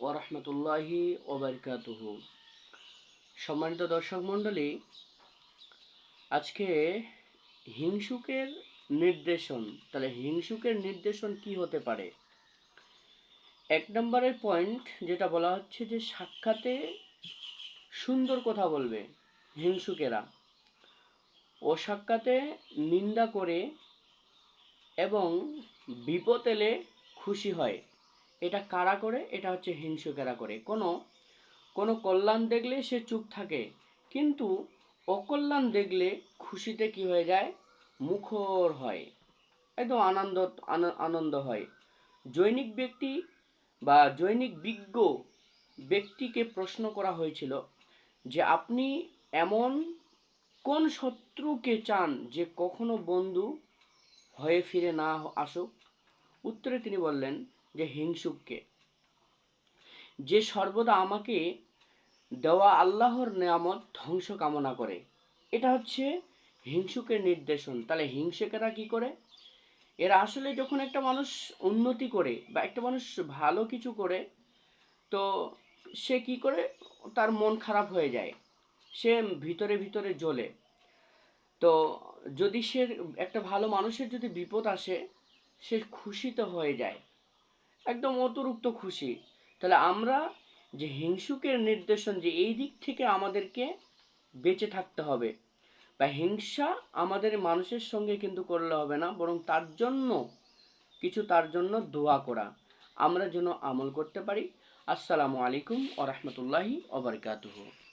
ওরহমতুল্লাহি সম্মানিত দর্শক মণ্ডলী, আজকে হিংসুকের নির্দেশন, তাহলে হিংসুকের নির্দেশন কি হতে পারে? এক নম্বরের পয়েন্ট যেটা বলা হচ্ছে যে সাক্ষাতে সুন্দর কথা বলবে হিংসুকেরা। ও সাক্ষাতে নিন্দা করে এবং বিপদ এলে খুশি হয়। এটা কারা করে? এটা হচ্ছে হিংসুকেরা করে। কোনো কোনো কল্যাণ দেখলে সে চুপ থাকে, কিন্তু অকল্যাণ দেখলে খুশিতে কি হয়ে যায়? মুখর হয়, একদম আনন্দ, আন- আনন্দ হয়। জৈনিক ব্যক্তি বা জৈনিক বিজ্ঞ ব্যক্তিকে প্রশ্ন করা হয়েছিল যে আপনি এমন কোন শত্রুকে চান যে কখনো বন্ধু হয়ে ফিরে না আসুক? উত্তরে তিনি বললেন যে হিংসুককে। যে সর্বদা আমাকে দেওয়া আল্লাহর নেয়ামত ধ্বংস কামনা করে, এটা হচ্ছে হিংসুকের নির্দেশন। তাহলে হিংসুকেরা কি করে? এরা আসলে যখন একটা মানুষ উন্নতি করে বা একটা মানুষ ভালো কিছু করে, তো সে কি করে? তার মন খারাপ হয়ে যায়। সে ভিতরে ভিতরে জ্বলে। তো যদি সে একটা ভালো মানুষের যদি বিপদ আসে, সে খুশিতে হয়ে যায়। একদম অতিরিক্ত খুশি। তাহলে আমরা যে হিংসুকের নির্দেশন যে এই দিক থেকে আমাদেরকে বেঁচে থাকতে হবে, বা হিংসা আমাদের মানুষের সঙ্গে কিন্তু করলে হবে না, বরং তার জন্য, কিছু তার জন্য দোয়া করা। আমরা যেন আমল করতে পারি। আসসালামু আলাইকুম ওরহমতুল্লাহি ওবরকাতুহু